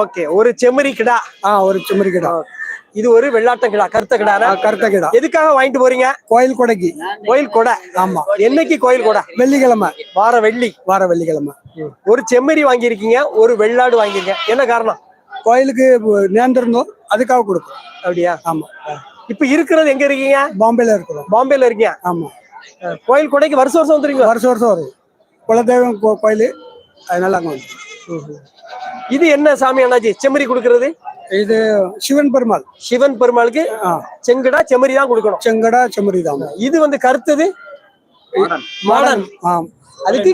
Okay ஒரு செம்மறி கிடா. ஆ ஒரு செம்மறி கிடா. இது ஒரு வெள்ளாட்ட கிடா கருத்த கிடா கருத்த கிடா. எதுக்காக வாங்கிட்டு போறீங்க? கோயில் கொடைக்கு. கோயில் கொடை. ஆமா. என்னைக்கு கோயில் கொடை? வெள்ளிக்கிழமை. வார வெள்ளி. வார வெள்ளிக்கிழமை. ஒரு செம்மறி வாங்கியிருக்கீங்க ஒரு வெள்ளாடு வாங்கியிருக்கீங்க. என்ன காரணம்? கோயிலுக்கு நேர்ந்திருந்தோம் அதுக்காக கொடுப்போம் அப்படியா? ஆமா. இப்ப இருக்கிறது எங்க இருக்கீங்க? பாம்பேல இருக்கிறோம். பாம்பேல இருக்கீங்க? ஆமா. கோயில் கொடைக்கு வருஷம் வருஷம் வந்துருங்க வருஷம் வருஷம் வரும். குலதெய்வம் கோயில் அதனால அங்க வந்து இது என்ன சாமி அண்ணாச்சி? செம்மறி கொடுக்கறது? இது சிவன் பெருமாள். சிவன் பெருமாளுக்கு செங்கடா செம்மறி தான் கொடுக்கணும். செங்கடா செம்மறி தான். இது வந்து கருத்தது? மாடன். அதுக்கு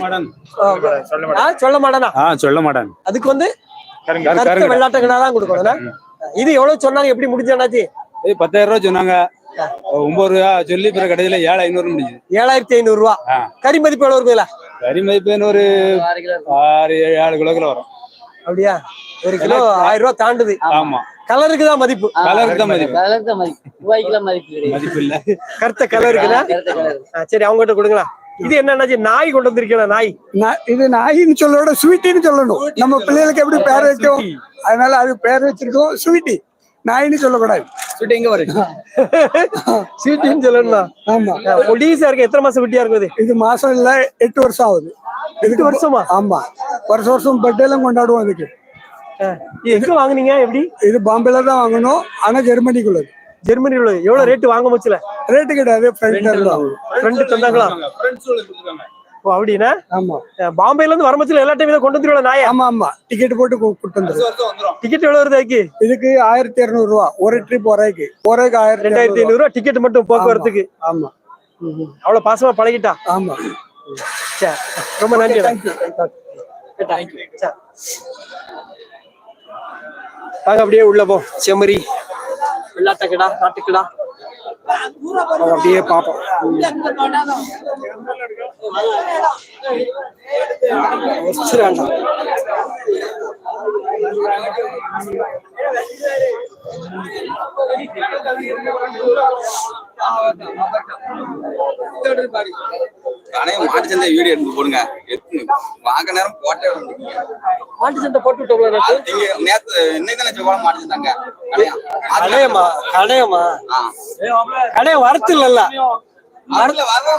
சொல்ல மாடனா? ஆ சொல்ல மாட்டேன் அதுக்கு வந்து கருத்த தான் கொடுக்கணும். இது எவ்வளவு சொன்னாங்க? எப்படி முடிஞ்ச அண்ணாச்சி? பத்தாயிரம் ரூபா சொன்னாங்க. ஒன்பது ரூபா சொல்லி பிற கடைசியில ஏழு ஐநூறு முடிஞ்சது. ஏழாயிரத்தி ஐநூறு ரூபா. கறி மதிப்பு எவ்வளவு இருக்குல்ல கறி மதிப்புன்னு ஒரு ஆறு ஏழு ஏழு கிலோக்குள்ள வரும். அப்படியா? ஒரு கிலோ ஆயிரம் ரூபாய் தாண்டுது. ஆமா. கலருக்கு தான் மதிப்பு. கலருக்கு தான் மதிப்பு. கலர்த்த மதிப்பு. ரூபாய்க்குலாம் மதிப்பு கிடையாது. மதிப்பு இல்ல. கருத்த கலருக்குல சரி அவங்க கிட்ட கொடுங்களா. இது என்ன அண்ணாச்சி நாய் கொண்டு வந்திருக்கீங்களா நாய்? இது நாயின்னு சொல்லோட ஸ்வீட்டின்னு சொல்லணும். நம்ம பிள்ளைகளுக்கு எப்படி பேர் வைக்கும் அதனால அது பேர் வச்சிருக்கோம் ஸ்வீட்டி. நாயின்னு சொல்லக்கூடாது. எங்க வரும்? சீட்டின்னு சொல்லணும்னா? ஆமா. பொடிசா இருக்கு? எத்தனை மாசம் குட்டியா இருக்குது? இது மாசம் இல்ல எட்டு வருஷம் ஆகுது. எட்டு வருஷமா? ஆமா. வருஷம் வருஷம் பர்த்டே எல்லாம் கொண்டாடுவோம் அதுக்கு எங்க வாங்குனீங்க? எப்படி? இது பாம்பேல தான் வாங்கணும். ஆனா ஜெர்மனிக்குள்ளது. ஜெர்மனில உள்ளது எவ்வளவு ரேட்டு வாங்க முச்சுல ரேட்டு கிடையாது. ஃப்ரெண்ட் தந்தாங்களா? ஓ அப்படின்னா? ஆமா. பாம்பேல இருந்து வரமச்சுல எல்லா டைம் கொண்டு வந்துருவா நாயா? ஆமா ஆமா. டிக்கெட் போட்டு கு- கூட்டு வந்துரும். டிக்கெட் எவ்வளவு வருது இதுக்கு ஆயிரத்தி இருநூறு ரூபா. ஒரு ட்ரிப் போறதுக்கு போறதுக்கு ஆயிரத்தி ரெண்டாயிரத்தி ஐநூறு ரூபா டிக்கெட் மட்டும் போக்குவரத்துக்கு. ஆமா. அவ்வளவு பாசமா பழகிட்டா? ஆமா. சரி ரொம்ப நன்றி சரி. வாங்க அப்படியே உள்ள போ. செம்மறி. வெள்ளாட்டக்கடா நாட்டுக்கடா அவன் அப்படியே பாப்போம் வச்சிராண்டா. கடையை மாட்டு சந்தை வீடியோ எடுத்து போடுங்க. வாங்க நேரம் போட்டே. மாட்டு சண்டை போட்டு விட்டோம்ல? நீங்க நேத்து இன்னைக்கு தானே செவ்வாழை மாட்டு சந்தாங்க கடையா? கடையம்மா கடையம்மா. ஆ. கடைய வரத்து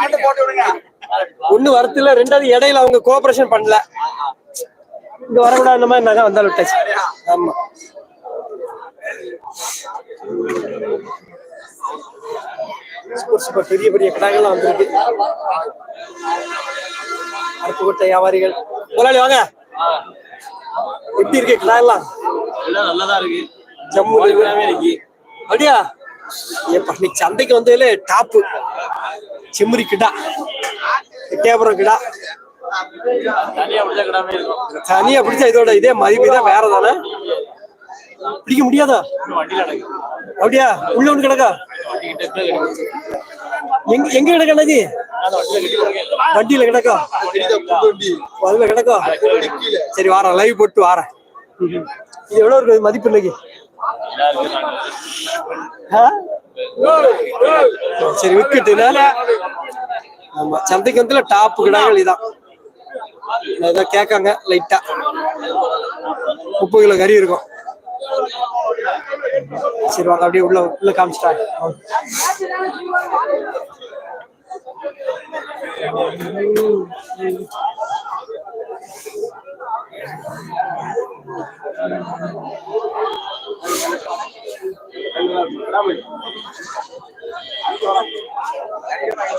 மட்டும் போட்டு விடுங்க. ஒண்ணு வரத்து இல்ல ரெண்டாவது இடையில அவங்க கோஆபரேஷன் பண்ணல. இங்க வரக்கூடாது அந்த மாதிரி நகை வந்தாலும் விட்டாச்சு. ஆமா. சூப்பர் சூப்பர் பெரிய பெரிய கடைகள்லாம் வந்திருக்கு. அருப்புக்கோட்டை வியாபாரிகள். முதலாளி வாங்க. எப்படி இருக்கு கடையெல்லாம்? நல்லதா இருக்கு. ஜம்மு இருக்கு. அப்படியா? ஏப்பா நீ சந்தைக்கு வந்ததுல டாப்பு. செம்மறி கிடா. எட்டயபுரம் கிடா. தனியா பிடிச்சா இதோட இதே மதிப்பு தான் வேற தானே பிடிக்க முடியாதா? அப்படியா? உள்ள ஒண்ணு கிடக்கா? எங்க எங்க கிடக்கா அண்ணாஜி வண்டியில கிடக்கோ? அதுல கிடக்கோ? சரி வாரேன். லைவ் போட்டு வாரேன். இது எவ்வளவு இருக்கு? மதிப்பு இன்னைக்கு? சரி விக்கெட்டு ஆமா சந்தைக்கு வந்து டாப் கிடங்கள் இதான். கேட்காங்க லைட்டா முப்பது கிலோ கறி இருக்கும். சரி வாங்க அப்படியே உள்ள உள்ள காமிச்சிட்டாங்க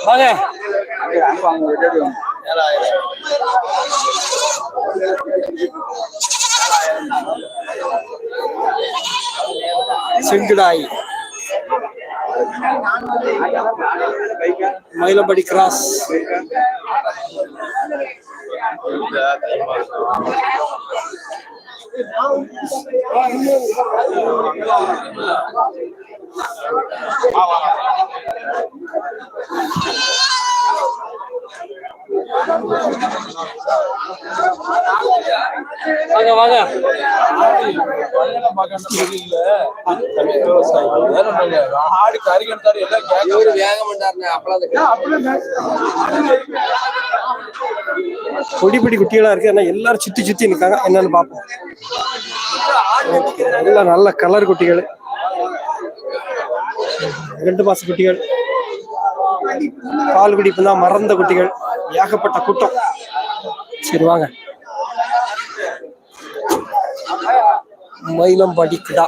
வாங்க செங்குடாய். மயிலம்படி கிராஸ் வாங்க வாங்க. பொடிப்படி குட்டிகளா இருக்கு. ஆனா எல்லாரும் சுத்தி சுத்தி நிக்காங்க. என்னன்னு பாப்போம் எல்லாம் நல்ல கலர் குட்டிகள். ரெண்டு மாச குட்டிகள். பால் குடிப்பு தான் மறந்த குட்டிகள். ஏகப்பட்ட கூட்டம். சரி வாங்க. மயிலம் படிக்குதா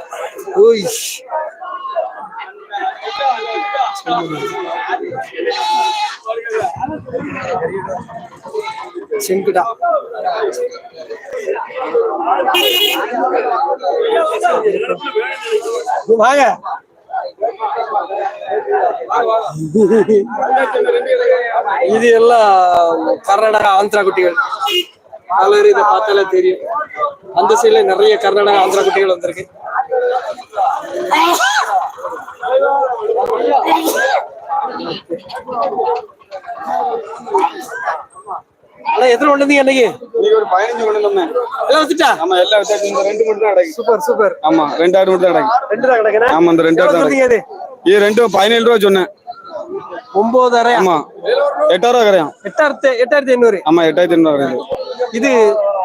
ஓய். செங்குடா. வாங்க. இது எல்லாம் கர்நாடகா ஆந்திரா குட்டிகள். கலர் இதை பார்த்தாலே தெரியும். அந்த சைடுல நிறைய கர்நாடகா ஆந்திரா குட்டிகள் வந்திருக்கு. அண்ணா எத்தனை கொண்டு வந்தீங்க அன்னைக்கு? ஒரு பதினஞ்சு கொண்டு வந்தோம். எல்லாம் வச்சுட்டா? ஆமா எல்லாம் வித்தாச்சு இந்த ரெண்டு மட்டும் தான் கிடைக்கும் சூப்பர் சூப்பர். ஆமா ரெண்டு ஆடு மட்டும் தான் கிடைக்கும் ரெண்டு தான் கிடக்குறேன் ஆமா இந்த ரெண்டு ஆடு தான் சொல்றீங்க இது ரெண்டும் பதினேழு ரூபா சொன்னேன். ஒன்பதாயிரம் ஆமா. எட்டாயிரம் ரூபா கிடையும் எட்டாயிரத்தி எட்டாயிரத்தி ஐநூறு ஆமா எட்டாயிரத்தி ஐநூறு வருது இது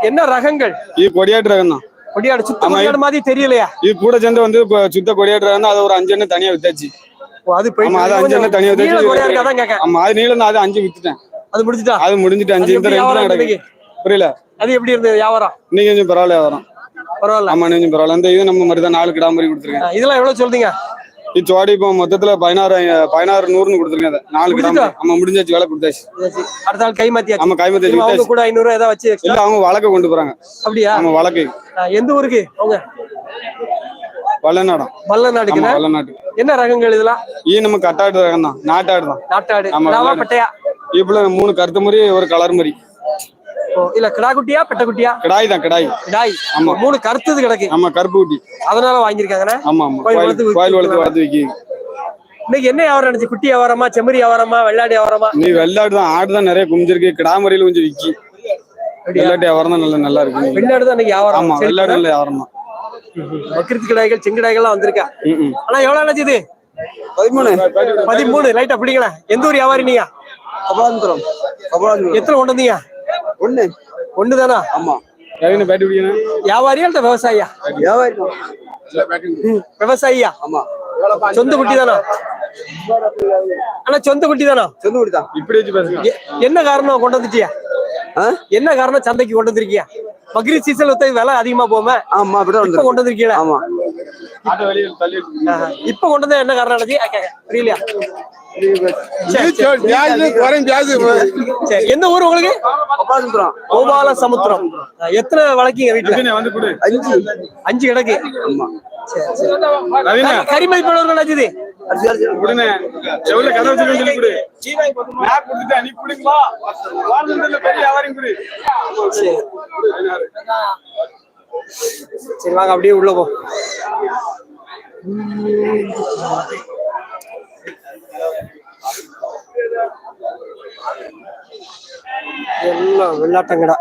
என்ன ரகங்கள்? இது கொடியாட்டு ரகம் தான். கொடியாடு சுத்த கொடியாடு மாதிரி தெரியலையா? இது கூட சேர்ந்து வந்து சுத்த கொடியாட்டு ரகம் அது ஒரு அஞ்சு எண்ணெய் தனியா வித்தாச்சு. அது ஆமா அது அஞ்சு எண்ணெய் தனியா வித்தாச்சு. ஆமா அது நீளம் அது அஞ்சு வித்துட்டேன். அது முடிஞ்சுட்டா? அது முடிஞ்சிட்டு அஞ்சு இந்த ரெண்டு வியாபாரம் கிடைக்கும் புரியல. அது எப்படி இருந்தது வியாபாரம்? இன்னைக்கு கொஞ்சம் பரவாயில்ல வரும் பரவாயில்ல. ஆமா கொஞ்சம் பரவாயில்ல. இந்த இது நம்ம மாதிரி தான் நாலு கிடா மாதிரி கொடுத்துருக்கேன் இதெல்லாம் எவ்வளவு சொல்றீங்க? இது சோடி இப்போ மொத்தத்துல பதினாறு பதினாறு நூறுன்னு கொடுத்துருக்கேன் அதை. நாலு முடிஞ்சுதா? ஆமா முடிஞ்சாச்சு வேலை கொடுத்தாச்சு. அடுத்த நாள் கை மாத்தியாச்சு. ஆமா கைமத்தி திரும்ப அவங்க கூட ஐநூறு ஏதாவது வச்சு? இல்ல அவங்க வழக்க கொண்டு போறாங்க. அப்படியா? ஆமா வழக்கு. எந்த ஊருக்கு? அவங்க வல்லநாடம் மல்ல ஆமா நாடுக்குன்னா வல்லநாட்டு என்ன ரகங்கள் இதெல்லாம்? ஈ நம்ம கட்டாடு ரகம் தான். நாட்டாடு. தான் நாட்டாடு. பட்டையா? இப்பல மூணு கருத்து மாதிரி ஒரு கலர் மாதிரி இல்ல கிடா குட்டியா பெட்ட குட்டியா கிடாய் தான் கிடாய். கிடாய். ஆமா. மூணு கருத்துது கிடக்கு. ஆமா கருப்பு குட்டி அதனால வாங்கியிருக்காங்கண்ணே? ஆமா ஆமா. கோயில் வளர்த்து வளர்த்து விக்கி இன்னைக்கு என்ன வியாபாரம் நினைச்சு? குட்டி வியாபாரமா செம்மறி வியாபாரமா வெள்ளாடி வியாபாரமா? நீ வெள்ளாடு தான் ஆடு தான் நிறைய குமிஞ்சிருக்கு கிடா மறியில கொஞ்சம் விக்கி? வெள்ளாட்டு வியாபாரம் தான் நல்லா நல்லா இருக்கு. வெள்ளாடு தான் இன்னைக்கு வியாபாரம். ஆமா வெள்ளாடு நல்ல வியாபாரம். தான் பக்ரீத் கிடாய்கள் செங்கிடாய்கள்லாம் வந்திருக்கா. ஆனா எவ்வளவு நினைச்சு இது? பதிமூணு. பதிமூணு. லைட்டா பிடிங்களேன் எந்த ஊர் வியாபாரி நீங்க? கபாலந்துரம் கபாலந்துரம் எத்தனை கொண்டு வந்தீங்க? ஒண்ணு. ஒண்ணு தானா ஆமா ரவின பேட்டி பிடிக்கணும்? வியாபாரியா இல்ல விவசாயியா விவசாயியா? ஆமா. சொந்த குட்டி தானா ஆனா சொந்த குட்டி தானா சொந்த குடி தான் இப்படி வச்சு பேசுங்க. என்ன காரணம் கொண்டு வந்துட்டியா? என்ன காரணம் சந்தைக்கு கொண்டு வந்திருக்கியா? பக்ரீத் சீசன் வித்த விலை அதிகமா போமே ஆமா இப்ப கொண்டு வந்திருக்கீங்களா? ஆமா. ஆட்டோ வெளியே தள்ளி விட்டு. ஆஹா. இப்ப கொண்டு வந்தா என்ன காரணம் நினைச்சு எந்த ஊர் உங்களுக்கு? கோபால சமுத்திரம் எத்தனை வளர்க்கீங்க வீட்டுல? அஞ்சு. அஞ்சு கிடக்கு. சரி வாங்க அப்படியே உள்ள போ. எல்லாம் வெள்ளாட்டங்கடா.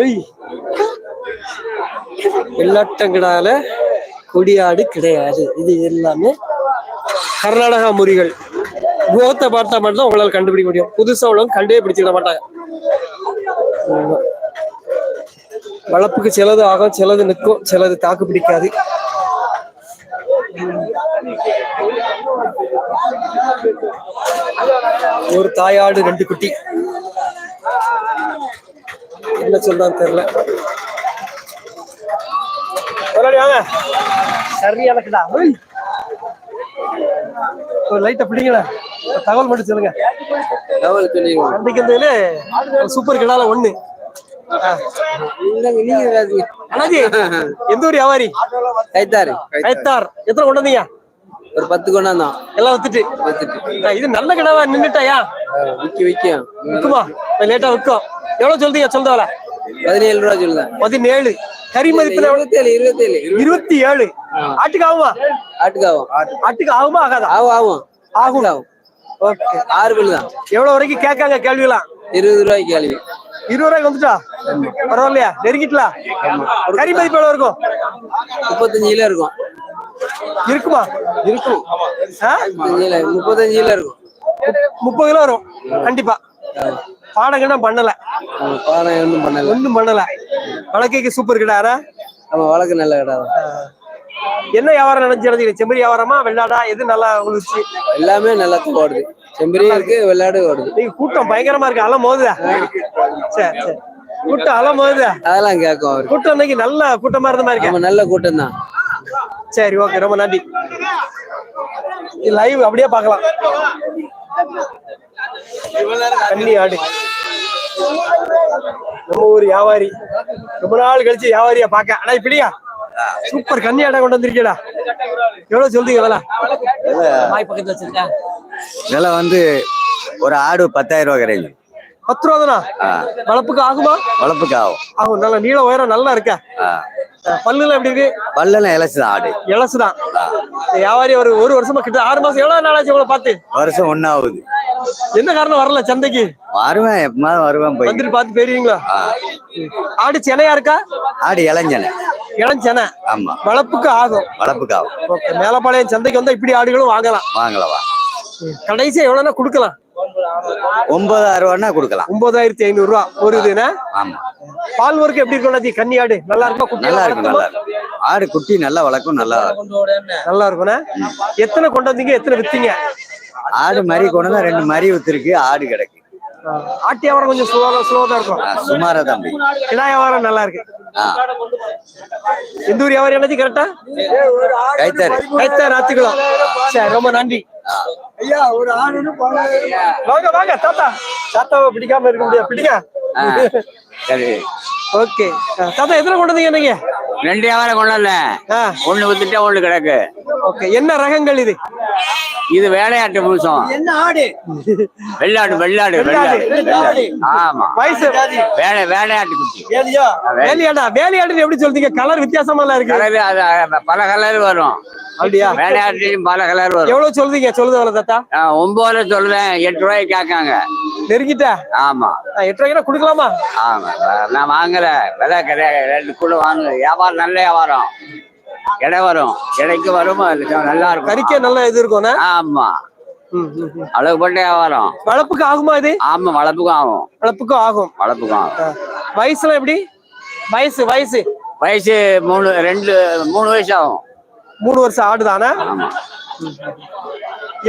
ஏய் வெள்ளாட்டங்கடால கொடியாடு கிடையாது. இது எல்லாமே கர்நாடகா முறிகள். முகத்தை பார்த்தா மட்டும் உங்களால கண்டுபிடிக்க முடியும். புதுசா உள்ளவங்க கண்டே பிடிச்சிட மாட்டாங்க. வளர்ப்புக்கு சிலது ஆகும் சிலது நிற்கும் சிலது தாக்கு பிடிக்காது. ஒரு தாயாடு ரெண்டு குட்டி. என்ன சொல்றான்னு தெரியல. சரியான கிடா. ஓய். ஒரு லைட்டை பிடிங்களேன் ஒரு தகவல் மட்டும் சொல்லுங்க. அன்றைக்கு வந்ததுல ஒரு சூப்பர் கிடால ஒண்ணு. அண்ணாஜி எந்த ஊர் வியாபாரி? கைத்தாரு கைத்தார் எத்தனை கொண்டு வந்தீங்க? ஒரு பத்து கொண்டாந்தான் எல்லாம் வித்துட்டு ஆ, இது நல்ல கிடாவா நின்னுட்டாயா? விக்கி விக்கும் விக்குமா லேட்டா விற்கும் எவ்வளவு சொல்றீங்க? சொல்றவல பதினேழு ரூபா சொல்லுதான். பதினேழு. கறி மதிப்பு எவ்வளவு? இருபத்தேழு இருபத்தேழு. இருபத்தி ஏழு ஆட்டுக்கு ஆகுமா? ஆட்டுக்காவும் ஆட்டுக்கு ஆகுமா? ஆகாதா? ஆகும் ஆகும். ஆகும். ஆகும். ஓகே. ஆறு பல்லு தான். எவ்வளவு வரைக்கும் கேட்காங்க கேள்விலாம் இருபது ரூபாய்க்கு கேள்வி. இருபது ரூபாய்க்கு வந்துட்டா? பரவாயில்லையா? நெருங்கிட்டலாம் கறி மதிப்பு எவ்வளவு இருக்கும்? முப்பத்தஞ்சு கிலோ இருக்கும். இருக்குமா? இருக்கும். ஆ? முப்பத்தஞ்சு கிலோ முப்பத்தஞ்சு கிலோ இருக்கும். முப்பது கிலோ வரும். கண்டிப்பா. பாடங்கன்னா பண்ணல. ஆமா, பாடம் ஒன்றும் பண்ணல. ஒண்ணும் பண்ணல. வழக்கைக்கு சூப்பர் கிடாரா நம்ம வழக்கு நல்ல கடை என்ன வியாபாரம் நினைச்சு செம்மறி வியாபாரமா வெள்ளாடா? எது நல்லா உங்களுக்கு எல்லாமே நல்லா ஓடுது. செம்பரியும் இருக்கு வெள்ளாடு ஓடுது. நீங்க கூட்டம் பயங்கரமா இருக்கு அலை மோதுதா? சரி சரி. கூட்டம் அலை மோதுதா? அதெல்லாம் கேட்கும் கூட்டம் இன்னைக்கு நல்ல கூட்டமா இருந்த மாதிரி இருக்கு. நல்ல கூட்டம் தான் சரி ஓகே ரொம்ப நன்றி. லைவ் அப்படியே பார்க்கலாம். கன்னி ஆடு. நம்ம ஊர் வியாபாரி. ரொம்ப நாள் கழிச்சு வியாபாரியா பார்க்க. அண்ணா இப்படியா சூப்பர் கன்னி ஆடை கொண்டு வந்திருக்கீடா எவ்வளவு சொல்றீங்க வேலை? வாய் பக்கத்துல வச்சிருக்கேன் விலை வந்து ஒரு ஆடு பத்தாயிரம் ரூபாய் கிடைக்கும் பத்து ரூபா தானா? வளர்ப்புக்கு ஆகுமா? வளர்ப்புக்கு ஆகும். ஆகும். நல்ல நீள உயரம் நல்லா இருக்கா? ஆ. பல்லுல எப்படி இருக்கு? பல்லெல்லாம் இலச்சுதான் ஆடு. இலசுதான் வியாபாரி ஒரு ஒரு வருஷமா கிட்ட ஆறு மாசம் எவ்வளவு நாளாச்சு உங்களை பார்த்து? வருஷம் ஒன்னாவது என்ன காரணம் வரல சந்தைக்கு? வருவேன் எப்பமாவது வருவேன் போய். வந்துட்டு பார்த்து போயிருவீங்களா. ஆடு சென்னையா இருக்கா? ஆடு இளைஞனை இளஞ்செனை. ஆமா. வளர்ப்புக்கு ஆகும். வளர்ப்புக்கு ஆகும். மேலப்பாளையம் சந்தைக்கு வந்தா இப்படி ஆடுகளும் வாங்கலாம். வாங்கலவா கடைசியா எவ்வளவுனா கொடுக்கலாம். ஒன்பதாயிரம் ரூபான்னா கொடுக்கலாம். ஒன்பதாயிரத்தி ஐநூறு ரூபா ஒரு இதுனா ஆமா. பால் ஒர்க் எப்படி இருக்கும்? கன்னி ஆடு நல்லா இருக்குமா? குட்டி நல்லா இருக்கும் நல்லா இருக்கும் ஆடு குட்டி நல்லா வளர்க்கும் நல்லா நல்லா இருக்கும்னா? எத்தனை கொண்டு வந்தீங்க? எத்தனை வித்தீங்க? ஆடு மாதிரி கொண்டு தான் ரெண்டு மறி வித்துருக்கு ஆடு கிடக்கு. ஆட்டு வியாபாரம் கொஞ்சம் ஸ்லோவா ஸ்லோவா தான் இருக்கும். சுமாரா தம்பி கிடா வியாபாரம் நல்லா இருக்கு. ஆ. எந்த ஊர் வியாபாரம் என்னது கரெக்டா கைத்தறி கைத்தா ராத்துக்குளம் சரி ரொம்ப நன்றி. ஐயா ஒரு போன வாங்க வாங்க தாத்தா. தாத்தாவை பிடிக்காம இருக்க முடியாது. பிடிங்க. ஓகே. தாத்தா எத்தனை கொண்டு வந்தீங்க நீங்க? ரெண்டு வியாபாரம் கொண்டாடல ஆ. ஒண்ணு வித்துட்டா ஒண்ணு கிடக்கு. ஓகே என்ன ரகங்கள் இது? இது வேலையாட்டு பூசம் என்ன ஆடு? வெள்ளாடு வெள்ளாடு வெள்ளாடு. ஆமா. வயசு. வேலை வேலையாட்டு குட்டி. வேலியா வேலியாடா வேலியாடு எப்படி சொல்றீங்க? கலர் வித்தியாசமா எல்லாம் இருக்கு பல கலர் வரும். அப்படியா? வேலையாட்டுலயும் பல கலர் வரும். எவ்வளவு சொல்றீங்க? சொல்லுது எவ்வளவு தாத்தா. நான் ஒன்பதுல சொல்றேன் எட்டு ரூபாய்க்கு கேட்காங்க. நெருங்கிட்டா? ஆமா. எட்டு ரூபாய்க்கு கொடுக்கலாமா? ஆமா. நான் வாங்கல. விலை கிடையாது. ரெண்டு கூட வாங்க வியாபாரம் நல்ல வியாபாரம். எடை வரும். எடைக்கு வரும் நல்லா இருக்கும். கறிக்கே நல்ல இது இருக்கும்னா ஆமா. அளவுப்பட்ட வியாபாரம் வளர்ப்புக்கு ஆகுமா இது? ஆமா வளர்ப்புக்கும் ஆகும். வளர்ப்புக்கும் ஆகும். வளர்ப்புக்கும் ஆகும். வயசுலாம் எப்படி? வயசு வயசு. வயசு மூணு ரெண்டு மூணு வயசு ஆகும். மூணு வருஷம் ஆடுதானா? ஆமா.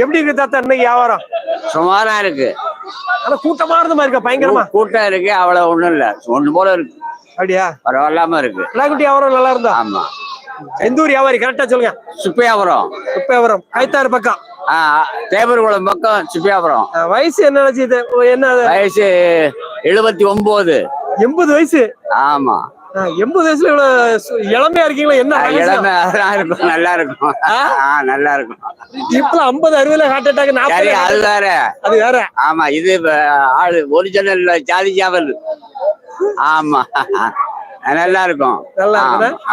எப்படி இருக்கு தாத்தா இன்னைக்கு வியாபாரம்? சுமாரா இருக்கு. ஆனா கூட்டமா இருந்த மாதிரி இருக்கா? பயங்கரமா? கூட்டம் இருக்கு. அவ்வளவு ஒண்ணும் இல்ல. ஒண்ணு போல இருக்கு. அப்படியா? பரவாயில்லாம இருக்கு. வியாபாரம் நல்லா இருந்தா? ஆமா. எந்த ஊர் வியாபாரி கரெக்டா சொல்லுங்க. சுப்பியாபுரம். குப்பையாபுரம் கைத்தாறு பக்கம். தேவர்குளம் பக்கம் சுப்பியாபுரம். வயசு என்ன இது? என்ன? வயசு எழுபத்தி ஒன்பது எண்பது வயசு? ஆமா. எண்பது வயசுல இவ்வளவு இளமையா இருக்கீங்களா? என்ன ஆ, ரகசியம்? இளமை அதெல்லாம் இருக்கும் நல்லா இருக்கும். நல்லா இருக்கும். இப்ப ஐம்பது அறுபதுல ஹார்ட் அட்டாக் நாற்பது அது வேற. அது வேற. ஆமா இது ஆளு ஒரிஜினல் ஜாதி சாவல் ஆமா. நல்லா இருக்கும் நல்லா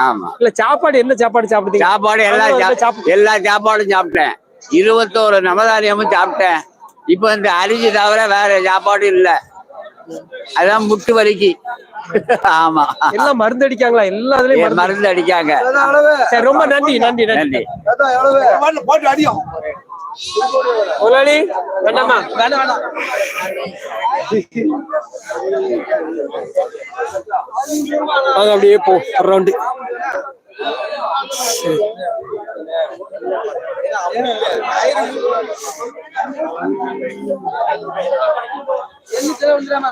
ஆமா, இல்ல சாப்பாடு என்ன சாப்பாடு சாப்பிடுறீங்க சாப்பாடு எல்லா எல்லா சாப்பாடும் சாப்பிட்டேன். இருபத்தோரு நவதானியமும் சாப்பிட்டேன். இப்ப இந்த அரிசி தவிர வேற சாப்பாடு இல்ல. அதான் முட்டு வலிக்கு. ஆமா. எல்லாம் மருந்து அடிக்காங்களா? எல்லா இதுலயும் மருந்து அடிக்காங்க. ரொம்ப நன்றி நன்றி நன்றி. நன்றி. போட்டு அடியும். முதலாளி வேண்டாமா? வாங்க அப்படியே போ ரவுண்டு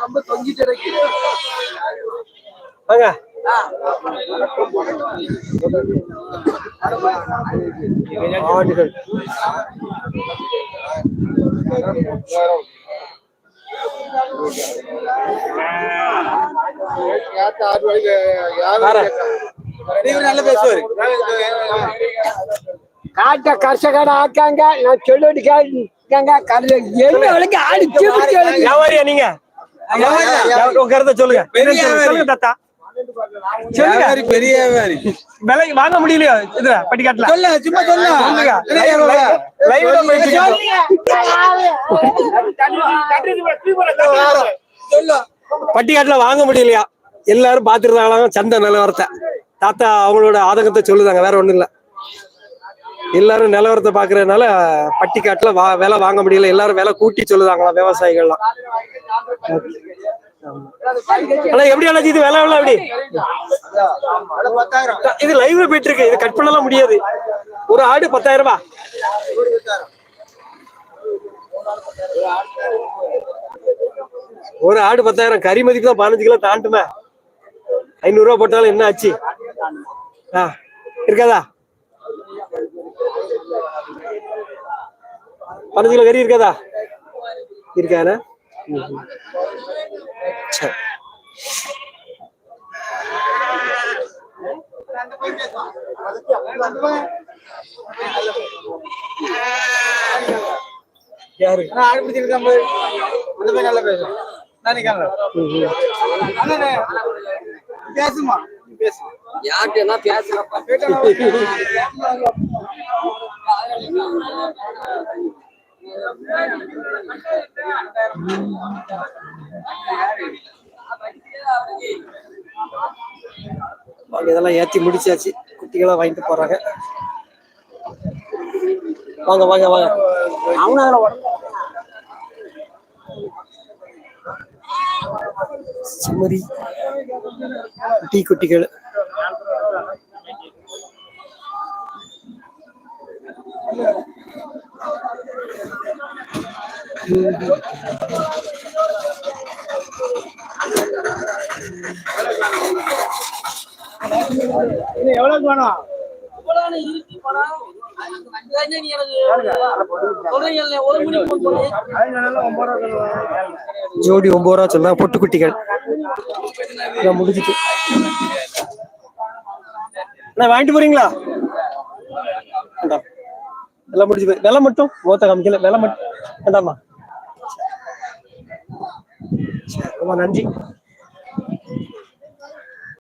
ரொம்ப தொங்கிட்டு இருக்கு. வாங்க. ஆடுகள் வேற. நல்ல பேசுவாரு காட்ட கர்ஷகட ஆக்காங்க. நான் சொல்லிட்டு கேட்காங்க என்ன விலைக்கு ஆடு நீங்க? உங்க கருத்தை சொல்லுங்க. சொல்லுங்க தாத்தா. சொல்லுங்க. பெரிய வியாபாரி. விலை வாங்க முடியலையோ? இதுல பட்டிக்காட்டுல. சொல்ல சும்மா சொல்ல சொல்லுங்க. லைவ்ல போயிட்டு இருக்கு. பட்டிக்காட்டுல வாங்க முடியலையா? எல்லாரும் பாத்துருந்தாங்களாம் சந்தை நிலவரத்தை. தாத்தா அவங்களோட ஆதங்கத்தை சொல்லுதாங்க வேற ஒண்ணும் இல்ல. எல்லாரும் நிலவரத்தை பாக்குறதுனால பட்டிக்காட்டுல வா விலை வாங்க முடியல. எல்லாரும் விலை கூட்டி சொல்லுதாங்களாம் விவசாயிகள்லாம். ஆனா எப்படி அண்ணாச்சி இது விலை எவ்வளவு எப்படி இது லைவ்ல போயிட்டு இருக்கு இது கட் பண்ணலாம் முடியாது. ஒரு ஆடு பத்தாயிரம் ரூபாய் ஒரு ஆடு பத்தாயிரம். கறி மதிப்பு தான் பதினஞ்சு கிலோ தாண்டுமே. ஐநூறு ரூபா போட்டாலும் என்ன ஆச்சு? ஆ இருக்காதா? பதினஞ்சு கிலோ கறி இருக்காதா? இருக்காண்ணா சரி யாரு ஆடு பிடிச்சிருக்கான் போய் அந்த போய் நல்லா பேசும். பேசுமா பேசு. யார்கிட்ட பேசுறப்ப வாங்க இதெல்லாம் ஏத்தி முடிச்சாச்சு. குட்டிகளா வாங்கிட்டு போறாங்க. வாங்க வாங்க வாங்க. சுமரி டீ குட்டிகள். எவ்வளவு வேணும்? ஜோடி ஒன்பது ரூபா சொல்ல பொட்டு குட்டிகள் இதான் முடிஞ்சிட்டு வாங்கிட்டு போறீங்களா? எல்லாம் முடிஞ்சு போய் மட்டும்? மூத்த காமிக்கல. வெலை மட்டும். வேண்டாமா ரொம்ப நன்றி.